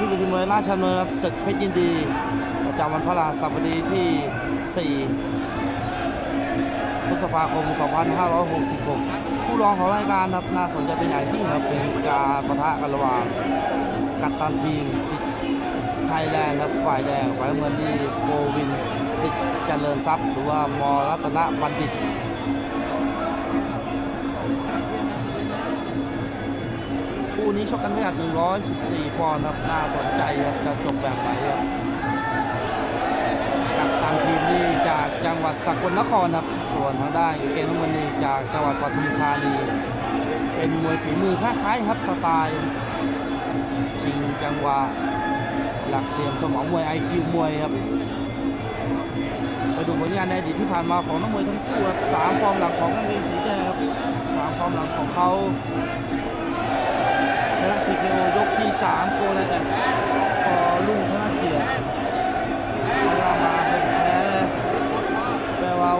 กันที่เวทีมวยราชดำเนินครับศึกเพชรยินดี ประจำวันพฤหัสบดีที่ 4 พฤษภาคม 2566 ผู้รองของรายการครับน่าสนใจเป็นอย่างยิ่งครับเป็นการปะทะกันระหว่างกัปตันทีมสิทธิ์ไทยแลนด์ครับฝ่ายแดงฝ่ายน้ำเงินที่โฟวินสิทธิ์เจริญทรัพย์ หรือว่ามรัตนบัณฑิต นี้ชกกันพิกัด114 ปอนด์ครับน่าสนใจครับจะจบแบบไหนครับกับทางทีมนี่จากจังหวัดสกลนครครับ ส่วนทางด้านเกงน้ำมันนี่จากจังหวัดปทุมธานี เป็นมวยฝีมือคล้ายๆครับสไตล์ชิงจังหวะหลักเหลี่ยมสมองมวยไอคิวมวยครับไปดูผลงานในอดีตที่ผ่านมาของนักมวยทั้งคู่ครับสามฟอร์มหลังของนักางเกงสีแดงครับสามฟอร์มหลังของเขา นะทีเคโอยกที่3โกลแอดพอลุ่งธนเกียรติแล้วก็มาเป็นแพ้แปลว่า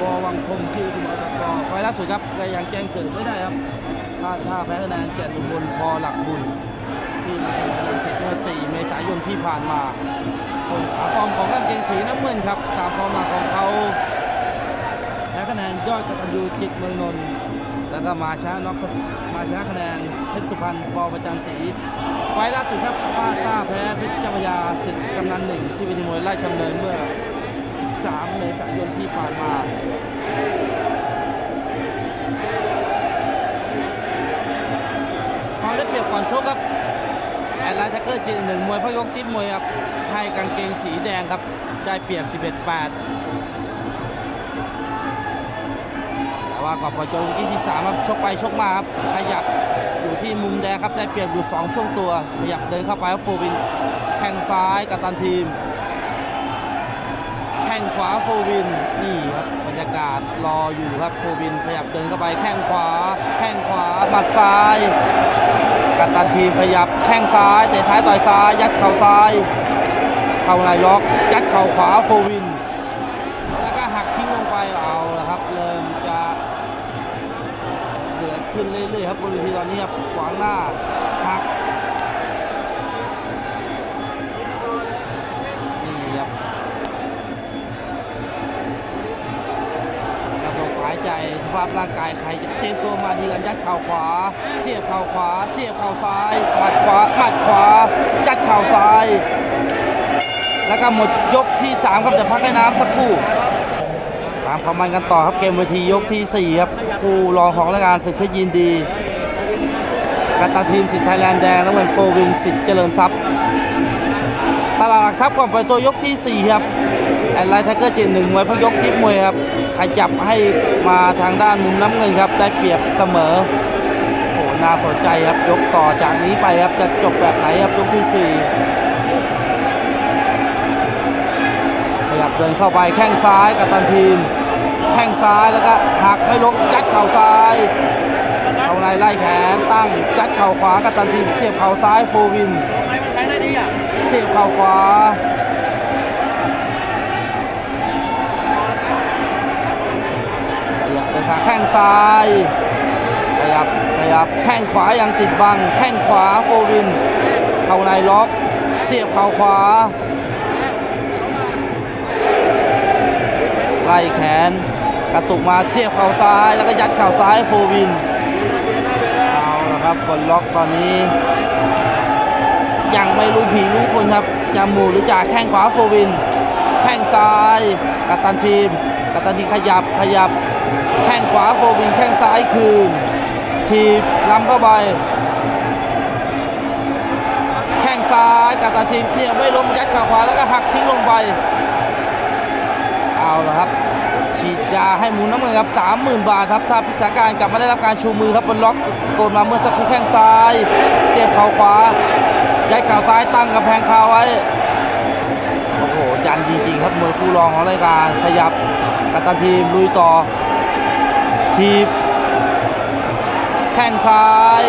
วอวังคมชื่อที่มอตกไฟล์ล่าสุดครับก็ยังแจ้งเกิดไม่ได้ครับถ้าถ้าแพ้คะแนนแก่นอุบลพอหลักบุญที่มาทำงเสร็จเมื่อ 4 เมษายนที่ผ่านมาส่วนสามฟอร์มของกางเกงสีน้ำเงินครับสามฟอร์มหลังของเขาแพ้คะแนนยอดกตัญญูจิตเมืองนนท์ แล้วก็มาชนะน็อกมาชนะคะแนนเพชรสุพรรณปอประจันศรีไฟล์ล่าสุดครับพลาดท่าแพ้เพชรจ้าพรยาสิทธิ์กำนันหนึ่งที่เวทีมวยไล่ชำเนินเมื่อ 13 เมษายนที่ผ่านมาความได้เปรียบก่อนชกครับแอดไลน์แท็กเกอร์จีหนึ่งมวยพยกติ๊บมวยครับให้กางเกงสีแดงครับได้เปรียบ 11 ว่าก่อนพอจบยกที่3ครับชกไปชกมาครับขยับอยู่ที่มุมแดงครับได้เปรียบอยู่ 2 ช่วงตัวขยับเดินเข้าไปครับโฟวินแข้งซ้ายกับตันทีมแข้งขวาโฟวินนี่ครับบรรยากาศรออยู่ครับโฟวินขยับเดินเข้าไปแข้งขวาแข้งขวาหมัดซ้ายกัปตันทีมขยับแข้งซ้ายเตะซ้ายต่อยซ้ายยัดเข่าซ้ายเข่าในล็อก ยัดเข่าขวาโฟวิน ขึ้นเรื่อยๆครับบนเวทีตอนนี้ครับขวางหน้าหักนี่ครับระบบหายใจสภาพร่างกายใครจะเตรียมตัวมาดีกันยัดเข่าขวา เสียบเข่าขวา เสียบเข่าซ้ายหมัดขวาหมัดขวายัดเข่าซ้าย แล้วก็หมดยกที่3ครับเดี๋ยวพักให้น้ำสักครู่ ตามความมันกันต่อครับเกมเวทียกทีสี่ 4 ครับคู่รองของรายการศึกเพชรยินดีกัตตาทีมสิทธิ์ไทยแลนด์แดงแล้วเหมือนโฟวินสิทธิ์เจริญทรัพย์ตลาดหลักทรัพย์ก่อนไปตัวยกที่ 4 ครับแอนไลท์ไทเกอร์จีนหนึ่งมวยพักยกทิพมวยครับขยับให้มาทางด้านมุมน้ำเงินครับ ได้เปรียบเสมอโอ้น่าสนใจครับยกต่อจากนี้ไปครับจะจบแบบไหนครับยกที่ 4 ดินเข้าไปแข้งซ้ายกับตันทีม แข้งซ้ายแล้วก็หักไม่ลงยัดเข่าซ้ายเข้าในไล่แขนตั้งยัดเข่าขวากับตันทีม เสียบเข่าซ้ายโฟวินทำไมมันใช้ได้ดีอะเสียบเข่าขวาขยับไปทางแข้งซ้ายขยับขยับแข้งขวายังติดบัง แข้งขวาโฟวิน เข้าในล็อก เสียบเข่าขวา ไล่แขนกระตุกมาเสียบเข่าซ้าย แล้วก็ยัดเข่าซ้ายโฟวินเอาละครับบนล็อกตอนนี้ ยังไม่รู้ผีรู้คนครับจะหมูหรือจ่าแข้งขวาโฟวิน แข้งซ้ายกัปตันทีมกัปตันทีมขยับขยับ แข้งขวาโฟวิน แข้งซ้ายคืน ทีบล้ำเข้าไปแข้งซ้ายกัปตันทีมเนี่ยไม่ล้มยัดขาขวาแล้วก็หักทิ้งลงไปเอาละครับ ฉีดยาให้หมูน้ำเงินครับ30,000บาทครับ ถ้าพิจารการกลับมาได้รับการชูมือครับบนล็อกโกนมาเมื่อสักครู่แข้งซ้าย เสียบเข่าขวายัดเข่าซ้ายตั้งกำแพงคาไว้ โอ้โห ยันจริงๆ ครับมวยคู่รองของรายการ ขยับกัตันทีมลุยต่อ ทีบแข้งซ้าย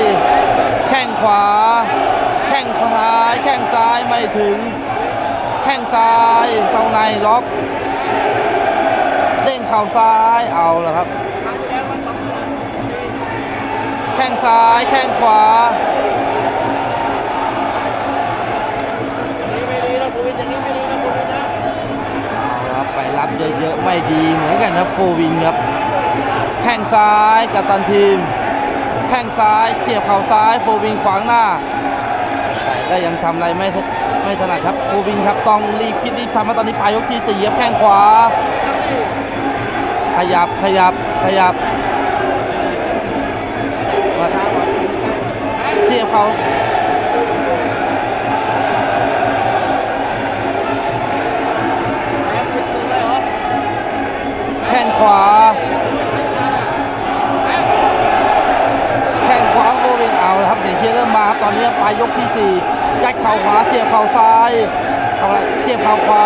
แข้งขวา แข้งซ้ายแข้งซ้ายไม่ถึง แข้งซ้ายเข้าในล็อก เด้งเข่าซ้ายเอาละครับ แข้งซ้ายแข้งขวาไปรับเยอะๆไม่ดีเหมือนกันครับโฟวินครับแข้งซ้ายกัตันทีม แข้งซ้ายเสียบเข่าซ้ายโฟวินขวางหน้า แต่ก็ยังทำอะไรไม่ไม่ถนัดครับโฟวินครับต้องรีบคิดรีบทำมาตอนนี้ปลายยกที่สี่แข้งขวา ขยับขยับขยับเสียบเขาแข้งขวาแข้งขวาโควินเอาละครับเสียงเชียร์เริ่มมาครับตอนนี้ปลายยกที่4ยัดเข่าขวาเสียบเข่าซ้ายเอาเสียบเข่าขวา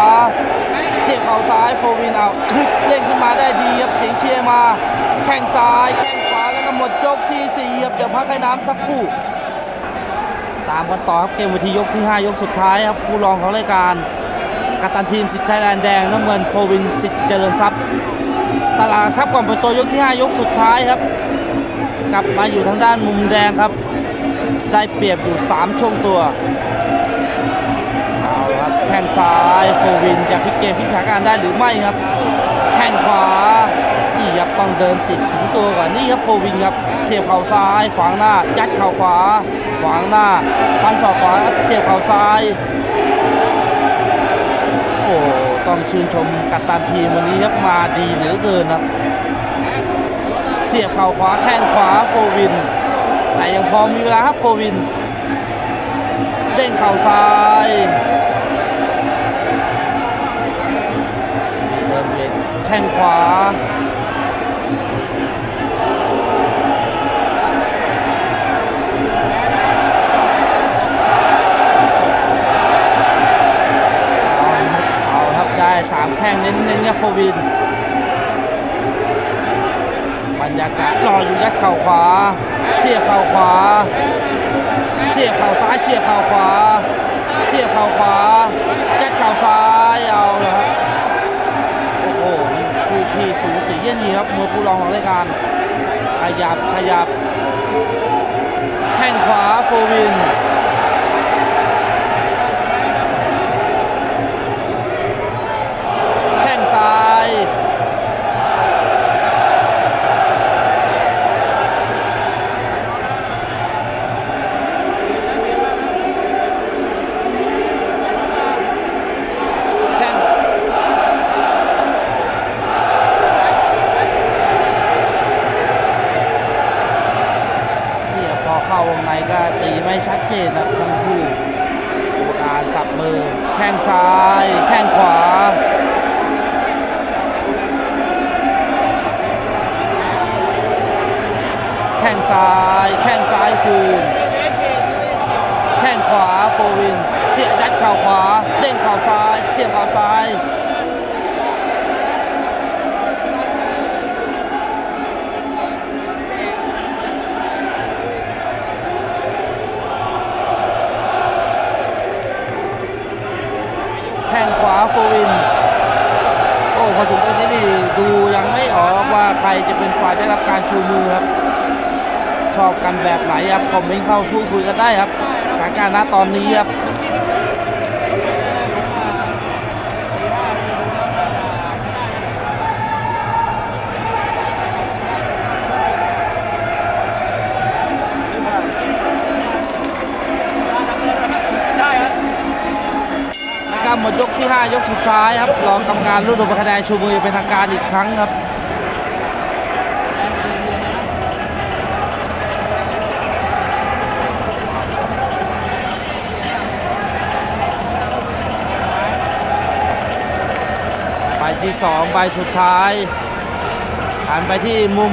เสียบเข่าซ้ายโฟวินเอาฮึดเร่งขึ้นมาได้ดีครับเสียงเชียร์มา แข้งซ้าย แข้งขวาแล้วก็หมดยกที่4ครับเดี๋ยวพักให้น้ำสักครู่ ตามกันต่อครับเกมวันทียกที่ 5 ยกสุดท้ายครับคู่รองของรายการกัปตันทีมสิทธิ์ไทยแลนด์แดงน้ำเงินโฟวินสิทธิ์เจริญทรัพย์ตลาดทรัพย์ก่อนเปิดตัวยกที่ 5 ยกสุดท้ายครับ กลับมาอยู่ทางด้านมุมแดงครับ ได้เปรียบอยู่ 3 ช่วงตัว ซ้ายโฟวินจะพลิกเกมพลิกสถานการณ์ได้หรือไม่ครับแข้งขวานี่ครับต้องเดินติดถึงตัวก่อนนี่ครับโฟวินครับเสียบเข่าซ้ายขวางหน้ายัดเข่าขวา ขวางหน้าฟันศอกขวาเสียบเข่าซ้ายโอ้ต้องชื่นชมกัปตันทีมวันนี้ครับมาดีเหลือเกินครับเสียบเข่าขวาแข้งขวาโฟวินแต่ยังพอมีเวลาครับโฟวิน เด้งเข่าซ้าย ข้งขวาเอาครับได้สามแข้งเน้นๆครับโฟวิน บรรยากาศรออยู่ยัดเข่าขวา เสียบเข่าขวา เสียบเข่าซ้ายเสียบเข่าขวา เสียบเข่าขวา สูสีเยี่ยนยีครับมวยคู่รองของรายการขยับขยับแข้งขวาโฟวิน ชัดเจนนะทั้งคู่กรรมการสับมือแข้งซ้าย ชอบกันแบบไหนครับคอมเมนต์เข้าพูดคุยกันได้ครับสถานการณ์ณตอนนี้ครับนะครับหมดยกที่ 5 ยกสุดท้ายครับรองกรรมการรุ่นรวมคะแนนชูมือเป็นทางการอีกครั้งครับ ที่2ใบสุดท้ายหันไปที่มุม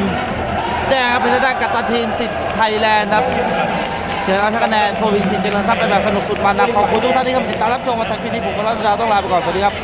แดงครับเป็นทางด้านกัปตันทีมสิทธิ์ไทยแลนด์ครับเชิญรับคะแนนโฟวินสินเจริญทรัพย์ไปแบบสนุกสุดมันนะขอบคุณทุกท่านที่เข้ามาติดตามรับชมมาทางที่นี้ผมก็รับดาวต้องลาไปก่อนสวัสดีครับ